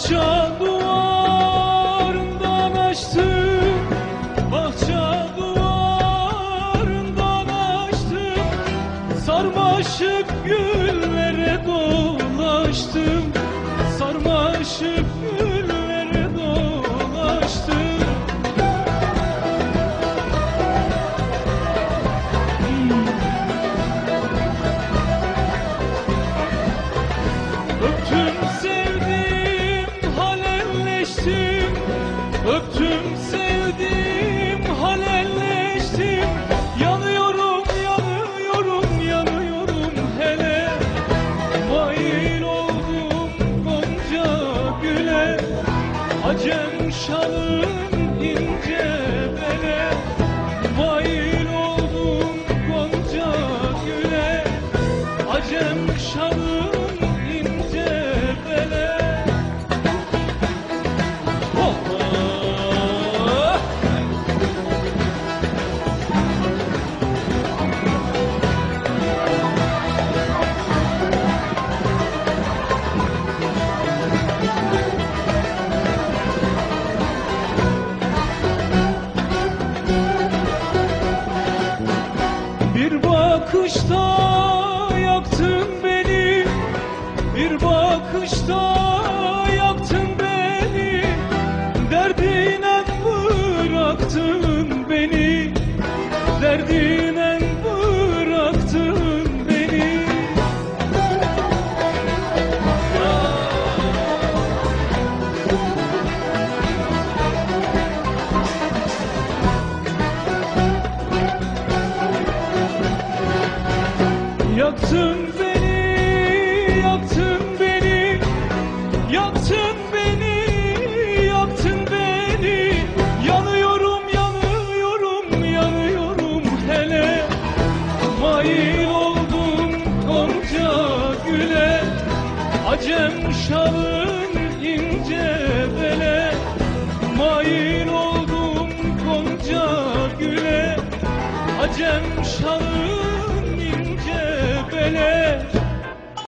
Bahçe duvarından açtım Bahçe duvarından açtım Sarmaşık güllere dolaştım. Sarmaşık güle. Acem şalın ince bele. Mail oldum gonca güle. Acem şalın Bir bakışta yaktın beni. Bir bakışta yaktın beni. Derdine bıraktın Yaktın beni, yaktın beni, yaktın beni, yaktın beni. Yanıyorum, yanıyorum, yanıyorum hele. Mail oldum gonca güle, acem şalın ince bele. Mail oldum gonca güle, acem şalın ince bele